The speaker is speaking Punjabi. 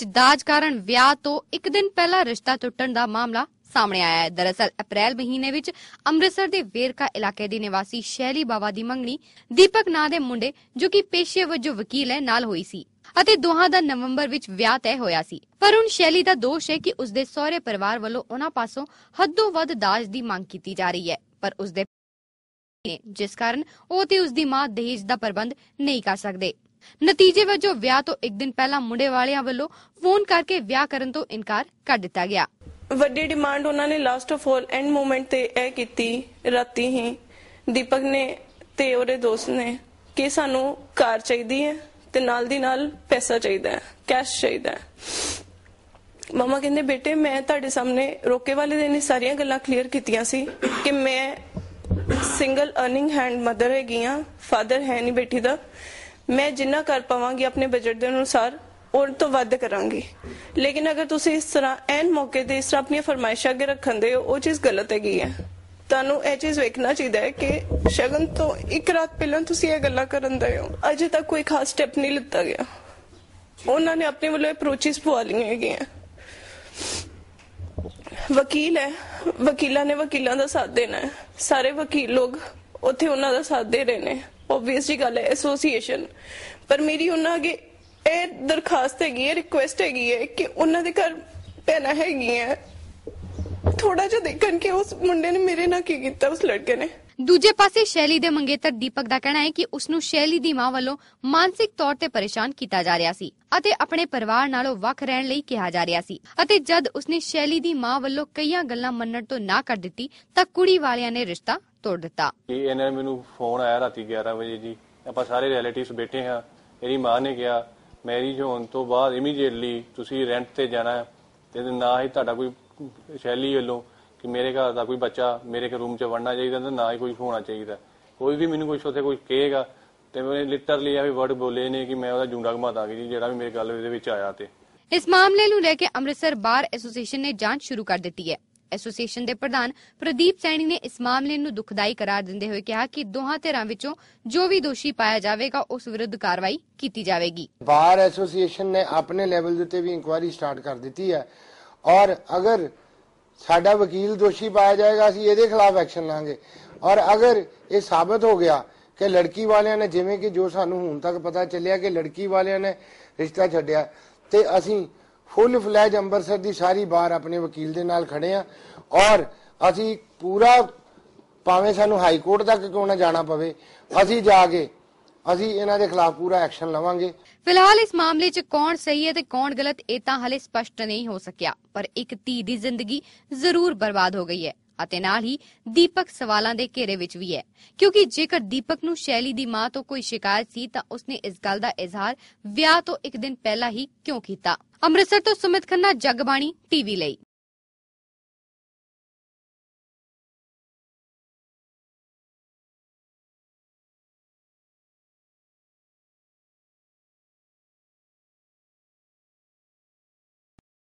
ਵਿੱਚ ਦਾਜ ਕਾਰਨ ਵਿਆਹ ਤੋਂ ਇੱਕ ਦਿਨ ਪਹਿਲਾਂ ਰਿਸ਼ਤਾ ਟੁੱਟਣ ਦਾ ਮਾਮਲਾ ਸਾਹਮਣੇ ਆਇਆ ਹੈ। ਦਰਅਸਲ, ਅਪ੍ਰੈਲ ਮਹੀਨੇ ਵਿੱਚ ਅੰਮ੍ਰਿਤਸਰ ਦੇ ਵੇਰਕਾ ਇਲਾਕੇ ਦੀ ਨਿਵਾਸੀ ਸ਼ੈਲੀ ਬਾਵਾ ਦੀ ਮੰਗਣੀ ਦੀਪਕ ਨਾਂ ਦੇ ਮੁੰਡੇ, ਜੋ ਕਿ ਪੇਸ਼ੇ ਵਜੋਂ ਵਕੀਲ ਹੈ, ਨਾਲ ਹੋਈ ਸੀ ਅਤੇ ਦੋਹਾਂ ਦਾ ਨਵੰਬਰ ਵਿੱਚ ਵਿਆਹ ਤੈਅ ਹੋਇਆ ਸੀ। ਪਰ ਹੁਣ ਸ਼ੈਲੀ ਦਾ ਦੋਸ਼ ਹੈ ਕਿ ਉਸਦੇ ਸਹੁਰੇ ਪਰਿਵਾਰ ਵੱਲੋਂ ਉਹਨਾਂ ਪਾਸੋਂ ਹੱਦੋਂ ਵੱਧ ਦਾਜ ਦੀ ਮੰਗ ਕੀਤੀ ਜਾ ਰਹੀ ਹੈ। ਪਰ ਉਸਦੇ ਜਿਸ ਕਾਰਨ ਉਹ ਤੇ ਉਸਦੀ ਮਾਂ ਦਹੇਜ ਦਾ ਪ੍ਰਬੰਧ ਨਹੀਂ ਕਰ ਸਕਦੇ। ਨਤੀਜੇ ਵਜੋਂ ਵਿਆਹ ਤੋਂ ਇੱਕ ਦਿਨ ਪਹਿਲਾਂ ਮੁੰਡੇ ਵਾਲਿਆਂ ਵੱਲੋਂ ਫੋਨ ਕਰਕੇ ਵਿਆਹ ਕਰਨ ਤੋਂ ਇਨਕਾਰ ਕਰ ਦਿੱਤਾ ਗਿਆ। ਵੱਡੀ ਡਿਮਾਂਡ ਉਹਨਾਂ ਨੇ last of all and moment ਤੇ ਇਹ ਕੀਤੀ, ਰਾਤੀ ਹੀ ਦੀਪਕ ਨੇ ਤੇ ਉਹਦੇ ਦੋਸਤ ਨੇ ਕਿ ਸਾਨੂੰ ਕਾਰ ਚਾਹੀਦੀ ਹੈ ਤੇ ਨਾਲ ਦੀ ਨਾਲ ਪੈਸਾ ਚਾਹੀਦਾ ਹੈ ਕੈਸ਼ ਚਾਹੀਦਾ ਹੈ। ਮਮਾ ਕਹਿੰਦੇ, ਬੇਟੇ, ਮੈਂ ਤੁਹਾਡੇ ਸਾਹਮਣੇ ਰੋਕੇ ਵਾਲੇ ਦਿਨ ਹੀ ਸਾਰੀਆਂ ਗੱਲਾਂ ਕਲੀਅਰ ਕੀਤੀਆਂ ਸੀ ਕਿ ਮੈਂ ਸਿੰਗਲ ਅਰਨਿੰਗ ਹੈਂਡ ਮਦਰ ਹੈਗੀ ਆ ਫਾਦਰ ਹੈ ਨਹੀਂ ਬੇਟੀ ਦਾ। ਮੈਂ ਜਿੰਨਾ ਕਰ ਪਾਵਾਂਗੀ ਆਪਣੇ ਬਜਟ ਦੇ ਅਨੁਸਾਰ, ਉਹ ਤੋਂ ਵੱਧ ਕਰਾਂਗੀ। ਲੇਕਿਨ ਅਗਰ ਤੁਸੀਂ ਇਸ ਤਰ੍ਹਾਂ ਐਨ ਮੌਕੇ ਤੇ ਇਸ ਤਰ੍ਹਾਂ ਆਪਣੀਆਂ ਫਰਮਾਇਸ਼ਾਂ ਅੱਗੇ ਰੱਖੰਦੇ ਹੋ, ਉਹ ਚੀਜ਼ ਗਲਤ ਹੈਗੀ ਹੈ। ਤੁਹਾਨੂੰ ਇਹ ਚੀਜ਼ ਵੇਖਣਾ ਚਾਹੀਦਾ ਹੈ ਕਿ ਸ਼ਗਨ ਤੋਂ ਇੱਕ ਰਾਤ ਪਹਿਲਾਂ ਤੁਸੀਂ ਇਹ ਗੱਲਾਂ ਕਰਨ ਦੇ ਹੋ। ਅਜੇ ਤੱਕ ਕੋਈ ਖਾਸ ਸਟੈਪ ਨਹੀਂ ਲਿੱਤਾ ਗਿਆ। ਉਹਨਾਂ ਨੇ ਆਪਣੇ ਵੱਲੋਂ ਅਪਰੋਚਸ ਪਵਾ ਲਈਆਂ ਹੈਗੀਆਂ। ਵਕੀਲ ਹੈ। ਵਕੀਲਾਂ ਨੇ ਵਕੀਲਾਂ ਦਾ ਸਾਥ ਦੇਣਾ ਹੈ। ਸਾਰੇ ਵਕੀਲ ਲੋਕ ਉੱਥੇ ਉਹਨਾਂ ਦਾ ਸਾਥ ਦੇ ਰਹੇ ਨੇ। ਓਬਵੀਅਸ ਜੀ ਗੱਲ ਹੈ ਐਸੋਸੀਏਸ਼ਨ ਪਰ ਮੇਰੀ ਉਹਨਾਂ ਅਗੇ ਇਹ ਦਰਖਾਸਤ ਹੈਗੀ ਹੈ ਰਿਕੁਐਸਟ ਹੈਗੀ ਹੈ ਕਿ ਉਹਨਾਂ ਦੇ ਘਰ ਭੈਣਾ ਹੈਗੀ ਹੈਗੀਆਂ। ਥੋੜਾ ਜਿਹਾ ਦੇਖਣ ਕਿ ਉਸ ਮੁੰਡੇ ਨੇ ਮੇਰੇ ਨਾਲ ਕੀ ਕੀਤਾ, ਉਸ ਲੜਕੇ ਨੇ। ਦੂਜੇ ਪਾਸੇ ਸ਼ੈਲੀ ਦੇ ਮੰਗੇਤਰ ਦੀਪਕ ਦਾ ਕਹਿਣਾ ਹੈ ਕਿ ਉਸ ਨੂੰ ਸ਼ੈਲੀ ਦੀ ਮਾਂ ਵੱਲੋਂ ਮਾਨਸਿਕ ਤੌਰ ਤੇ ਪਰੇਸ਼ਾਨ ਕੀਤਾ ਜਾ ਰਿਹਾ ਸੀ ਅਤੇ ਆਪਣੇ ਪਰਿਵਾਰ ਨਾਲੋਂ ਵੱਖ ਰਹਿਣ ਲਈ ਕਿਹਾ ਜਾ ਰਿਹਾ ਸੀ। ਅਤੇ ਜਦ ਉਸਨੇ ਸ਼ੈਲੀ ਦੀ ਮਾਂ ਵੱਲੋਂ ਕਈਆਂ ਗੱਲਾਂ ਮੰਨਣ ਤੋਂ ਨਾ ਕਰ ਦਿੱਤੀ, ਤਾਂ ਕੁੜੀ ਵਾਲਿਆਂ ਨੇ ਰਿਸ਼ਤਾ ਤੋੜ ਦਿੱਤਾ। ਕਿ ਇਹਨਾਂ ਨੇ ਮੈਨੂੰ ਫੋਨ ਆਇਆ ਰਾਤੀ 11 ਵਜੇ ਜੀ। ਆਪਾਂ ਸਾਰੇ ਰਿਲੇਟਿਵਸ ਬੈਠੇ ਹਾਂ। ਮੇਰੀ ਮਾਂ ਨੇ ਕਿਹਾ ਮੈਰਿਜ ਹੋਣ ਤੋਂ ਬਾਅਦ ਇਮੀਡੀਏਟਲੀ ਤੁਸੀਂ ਰੈਂਟ ਤੇ ਜਾਣਾ ਹੈ ਤੇ ਨਾ ਹੀ ਤੁਹਾਡਾ ਕੋਈ ਸ਼ੈਲੀ ਵੱਲੋਂ ਕਿ ਮੇਰੇ ਘਰ ਦਾ ਕੋਈ ਬੱਚਾ ਮੇਰੇ ਕੇ ਰੂਮ 'ਚ ਵੜਨਾ ਚਾਹੀਦਾ ਤੇ ਨਾ ਹੀ ਕੋਈ ਹੋਣਾ ਚਾਹੀਦਾ। ਕੋਈ ਵੀ ਮੈਨੂੰ ਕੁਝ ਉੱਥੇ ਕੋਈ ਕਹੇਗਾ ਤੇ ਮੈਂ ਲਿਟਰਲੀ ਆ ਵੀ ਵਰਡ ਬੋਲੇ ਨੇ ਕਿ ਮੈਂ ਉਹਦਾ ਜੂੰਡਾ ਘਮਾ ਦਾਂਗੀ ਜੀ ਜਿਹੜਾ ਵੀ ਮੇਰੇ ਗੱਲ ਦੇ ਵਿੱਚ ਆਇਆ ਤੇ। ਇਸ ਮਾਮਲੇ ਨੂੰ ਲੈ ਕੇ ਅੰਮ੍ਰਿਤਸਰ ਬਾਰ ਐਸੋਸੀਏਸ਼ਨ ਨੇ ਜਾਂਚ ਸ਼ੁਰੂ ਕਰ ਦਿੱਤੀ ਹੈ। ਐਸੋਸੀਏਸ਼ਨ ਦੇ ਪ੍ਰਧਾਨ ਪ੍ਰਦੀਪ ਸੈਣੀ ਨੇ ਇਸ ਮਾਮਲੇ ਨੂੰ ਦੁਖਦਾਈ ਕਰਾਰ ਦਿੰਦੇ ਹੋਏ ਕਿਹਾ ਕਿ ਦੋਹਾਂ ਧਿਰਾਂ ਵਿੱਚੋਂ ਜੋ ਵੀ ਦੋਸ਼ੀ ਪਾਇਆ ਜਾਵੇਗਾ ਉਸ ਵਿਰੁੱਧ ਕਾਰਵਾਈ ਕੀਤੀ ਜਾਵੇਗੀ। ਬਾਰ ਐਸੋਸੀਏਸ਼ਨ ਨੇ ਆਪਣੇ ਲੈਵਲ ਦੇ ਉੱਤੇ ਵੀ ਇਨਕੁਆਇਰੀ ਸਟਾਰਟ ਕਰ ਦਿੱਤੀ ਹੈ। ਔਰ ਅਗਰ ਸਾਡਾ ਵਕੀਲ ਦੋਸ਼ੀ ਪਾਇਆ ਜਾਏਗਾ, ਅਸੀਂ ਇਹਦੇ ਖਿਲਾਫ ਐਕਸ਼ਨ ਲਾਂਗੇ। ਔਰ ਅਗਰ ਇਹ ਸਾਬਤ ਹੋ ਗਿਆ ਕਿ ਲੜਕੀ ਵਾਲਿਆਂ ਨੇ, ਜਿਵੇਂ ਕਿ ਜੋ ਸਾਨੂੰ ਹੁਣ ਤੱਕ ਪਤਾ ਚੱਲਿਆ ਕਿ ਲੜਕੀ ਵਾਲਿਆਂ ਨੇ ਰਿਸ਼ਤਾ ਛੱਡਿਆ, ਤੇ ਅਸੀਂ ਫੁੱਲ ਫਲੈਜ ਅੰਮ੍ਰਿਤਸਰ ਦੀ ਸਾਰੀ ਬਾਰ ਆਪਣੇ ਵਕੀਲ ਦੇ ਨਾਲ ਖੜੇ ਆ ਔਰ ਅਸੀਂ ਪੂਰਾ ਭਾਵੇਂ ਸਾਨੂੰ ਹਾਈ ਕੋਰਟ ਤੱਕ ਕਿਉਂ ਨਾ ਜਾਣਾ ਪਵੇ, ਅਸੀਂ ਜਾ ਕੇ ਅਸੀਂ ਇਹਨਾਂ ਦੇ ਖਿਲਾਫ ਪੂਰਾ ਐਕਸ਼ਨ ਲਵਾਂਗੇ। ਫਿਲਹਾਲ ਇਸ ਮਾਮਲੇ 'ਚ ਕੌਣ ਸਹੀ ਹੈ ਤੇ ਕੌਣ ਗਲਤ, ਇਹ ਤਾਂ ਹਲੇ ਸਪਸ਼ਟ ਨਹੀਂ ਹੋ ਸਕਿਆ। ਪਰ ਇੱਕ ਧੀ ਦੀ ਜ਼ਿੰਦਗੀ ਜ਼ਰੂਰ ਬਰਬਾਦ ਹੋ ਗਈ ਹੈ ਅਤੇ ਨਾਲ ਹੀ ਦੀਪਕ ਸਵਾਲਾਂ ਦੇ ਘੇਰੇ ਵਿੱਚ ਵੀ ਹੈ। ਕਿਉਂਕਿ ਜੇਕਰ ਦੀਪਕ ਨੂੰ ਸ਼ੈਲੀ ਦੀ ਮਾਂ ਤੋਂ ਕੋਈ ਸ਼ਿਕਾਇਤ ਸੀ, ਤਾਂ ਉਸਨੇ ਇਸ ਗੱਲ ਦਾ ਇਜ਼ਹਾਰ ਵਿਆਹ ਤੋਂ ਇੱਕ ਦਿਨ ਪਹਿਲਾਂ ਹੀ ਕਿਉਂ ਕੀਤਾ? ਅੰਮ੍ਰਿਤਸਰ ਤੋਂ ਸੁਮਿਤ ਖੰਨਾ, ਜਗਬਾਣੀ, ਟੀਵੀ ਲਈ।